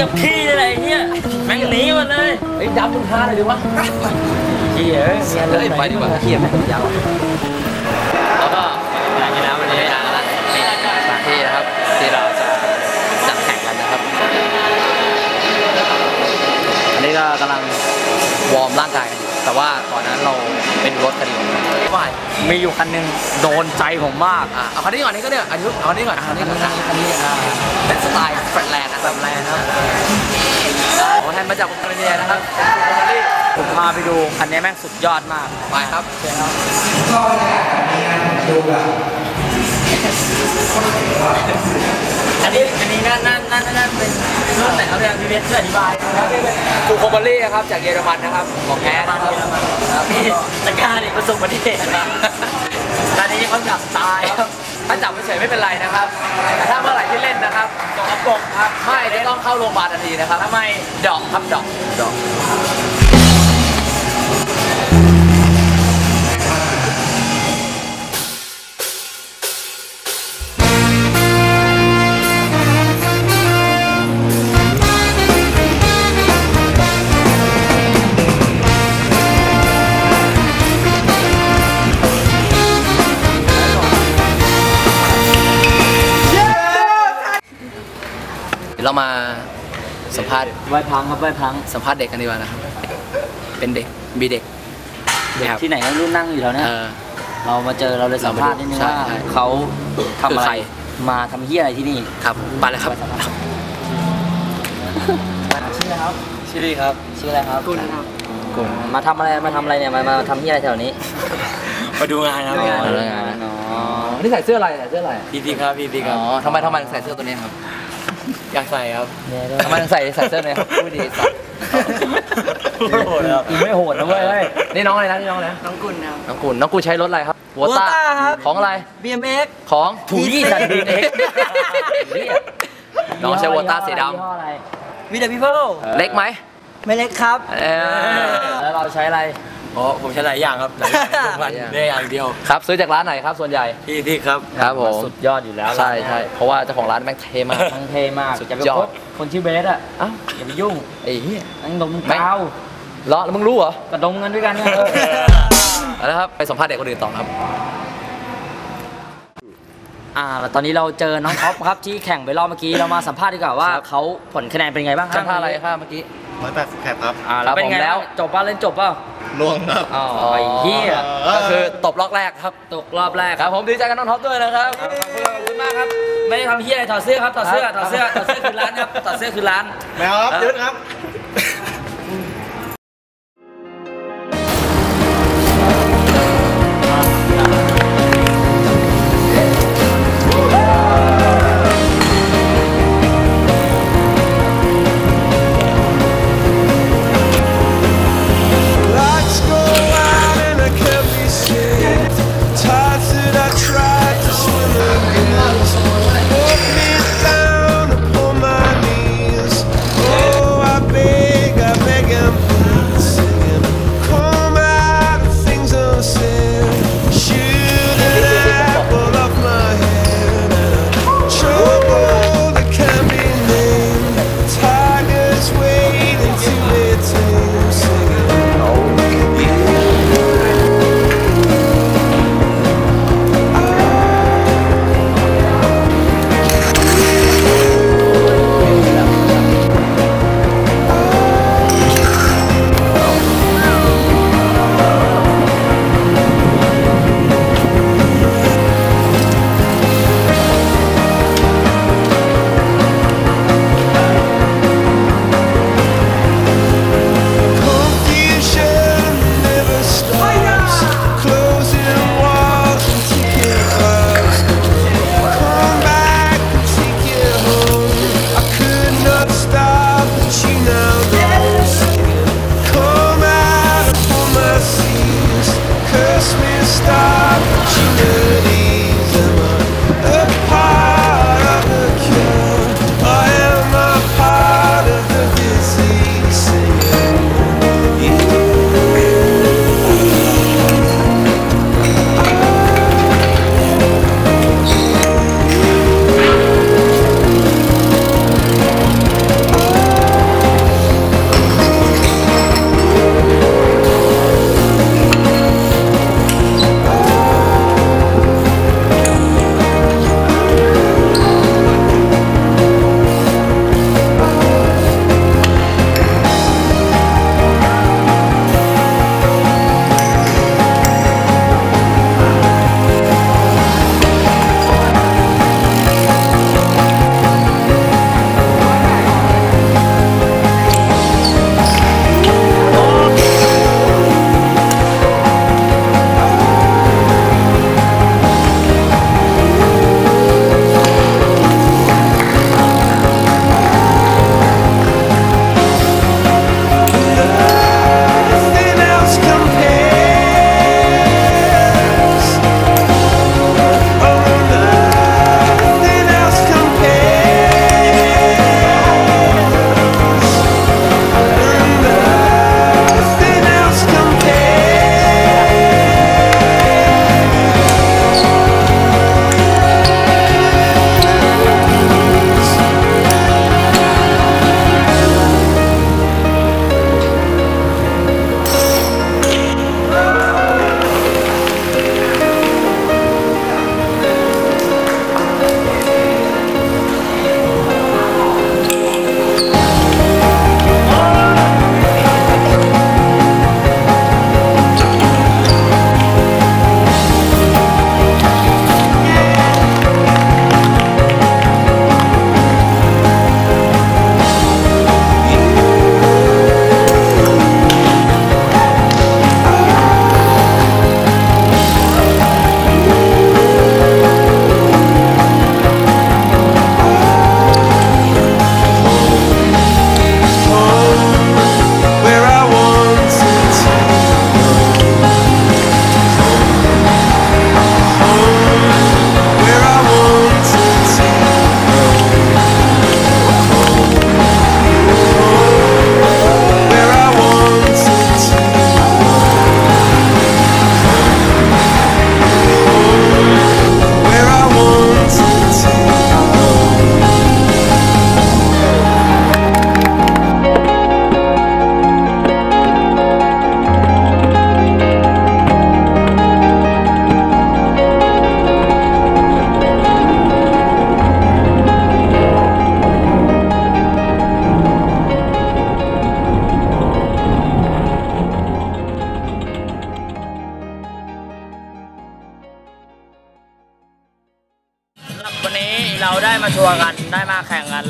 กับขี้อะไรเงี้ยแม่งหนีหมดเลยไอ้ยดำมึงทาอะไรดีวะเหี้ยเอ้ยมีอารมเฮ้ยณ์ไปดีกว่าเขี้ยมยาวแล้วก็หลังจากนั้นวันนี้งานแล้วนี่สถานที่นะครับที่เราจะจัดแข่งกันนะครับอันนี้ก็กำลังวอร์มร่างกายกันอยู่ แต่ว่าก่อนนั้นเราเป็นรถคันนี้ก่อนว่ามีอยู่คันหนึงโดนใจผมมากอะเอาคันนี้ก่อนนี่ก็เนี่ยอันนี้เอาคันนี้ก่อนเอาคันนี้ก่อนนะคันนี้อ่าเป็นสไตล์แฟลตแลนด์นะแฟลตแลนด์นะครับขอแทนมาจากโคลเนียนะครับเป็นคูเบอรี่ผมพาไปดูคันนี้แม่งสุดยอดมากไปครับอันนี้อันนี้ นั่นนั่นนั่นนั่นเป็นรุ่นไหนครับเนี่ยพี่เบสช่วยอธิบายครับคูโคเบอรี่ครับจากเยอรมันนะครับของแท้นะครับครับนี่ตะกร้าเนี่ยประสบอุบัติเหตุนะตอนนี้เขาจับตายครับถ้าจับเฉยๆไม่เป็นไรนะครับ แต่ถ้าเมื่อไหร่ที่เล่นนะครับตกกระปรกครับ ไม่จะต้องเข้าโรงพยาบาลทันทีนะครับทำไมดอกครับดอกดอก ดี๋ยวเรามาสัมภาษณ์ไหวพังครับไหวพังสัมภาษณ์เด็กกันดีกว่านะครับ เป็นเด็กมีเด็กนะครับ ที่ไหนก็รุ่นนั่งอยู่แถวเนี้ยเออ เรามาเจอเราเลยสัมภาษณ์นิดนึงใช่ว่าใช่เขาทำอะคือใคไร ร มาทำเฮียอะไรที่นี่ครับไปเลยครับ ชื่ออะไรครับชิลี่ครับ ชื่ออะไรครับกุลครับกุลมาทำอะไรมาทำอะไรเนี่ยมามาทำเฮียอะไรแถวนี้มาดูงานครับดูงานอ๋ออ๋อนี่ใส่เสื้ออะไรใส่เสื้ออะไรพี่พี่ครับพี่พี่คอ๋รับอทำไมทำไมถึงใส่เสื้อตัวนี้ครับ อยากใส่ครับเนี่ยด้วยทำไมถึงใส่ใส่เสื้อนี้ครับพูดดีสัตว์โหดครับอีไม่โหดนะเว้ยเฮ้ยนี่น้องอะไรนะนี่น้องอะไรนะน้องกุลครับน้องกุลน้องกุลใช้รถอะไรครับวอต้า Volta ครับของอะไร BMX ของถูกยี่สัตว์ดีเอ็กน้องใช้วอต้าสีดยี่ห้ออะไรมีเดอะพีเพิลำเล็กไหมไม่เล็กครับเออแล้วเราใช้อะไร อ๋อผมใช้หลายอย่างครับหลายอย่างทุกวันหลายอย่าง ได้อย่างเดียวครับ ซื้อจากร้านไหนครับส่วนใหญ่ พี่พี่ครับ ครับผม สุดยอดอยู่แล้วใช่ใช่เพราะว่าเจ้าของร้านแม่งเท่มาก ทั้งเท่มากสุดอย่าไปยอดคบคนชื่อเบสอะอ้าวอย่าไปยุ่งไอ้เหี้ยนั่งดมไม่กาวเหรอแล้วมึงรู้เหรอกระดมกันด้วยกันเนี่ยเอาละครับไปสัมภาษณ์เด็กคนอื่นต่อครับ อ่าแล้วตอนนี้เราเจอน้องท็อปครับที่แข่งไปรอบเมื่อกี้เรามาสัมภาษณ์ดีกว่าว่าครับ เขาผลคะแนนเป็นไงบ้างครัช่างท่าอะไรครับเมื่อกี้ ร้อยแปดสิบแคปครับ อ่าแล้วเป็นไงครับผมแล้ว บ้างจบป่ะเล่นจบป่ะ ลวงครับ อ๋อไอ้เหี้ยก็คือตบล็อกแรกครับ ตกรอบแรกครับผมดีใจกับน้องท็อปด้วยนะครับ ขอบคุณขอบคุณมากครับ ไม่ได้ทำเหี้ยอะไรถอดเสื้อครับถอดเสื้อถอดเสื้อถอดเสื้อคือร้านครับถอดเสื้อคือร้าน แมวครับยืดครับ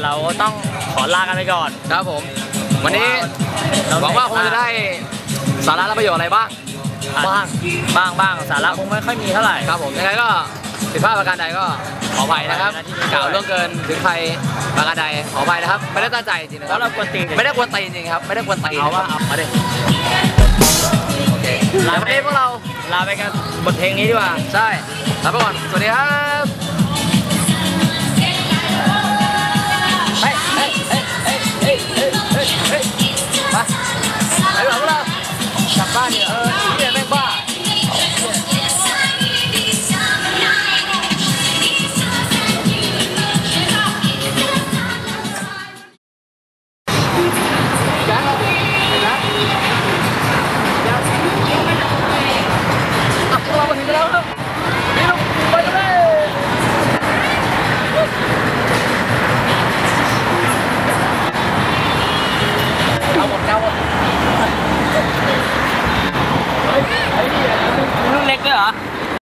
เราก็ต้องขอลากันไปก่อน ครับผม วันนี้เราหวังว่าคงจะได้สาระและประโยชน์อะไรบ้าง บ้าง บ้างบ้างสาระคงไม่ค่อยมีเท่าไหร่ ครับผมยังไงก็ผิดพลาดประการใดก็ขออภัยนะครับขออภัยนะที่นี่กล่าวล่วงเกินถึงใครประการใดขออภัยนะครับ ไม่ได้ตั้งใจจริงๆนะเพครัราะบเรากวนตีนไม่ได้กวนตีนจริงๆครับ ไม่ได้กวนตีนเอาว่ามาดิโอเคลาแล้วไปวันนี้พวกเราลาไปกันบทเพลงนี้ดีกว่า ใช่ลาไปก่อน สวัสดีครับ 哎，来，来了，来了，下班了。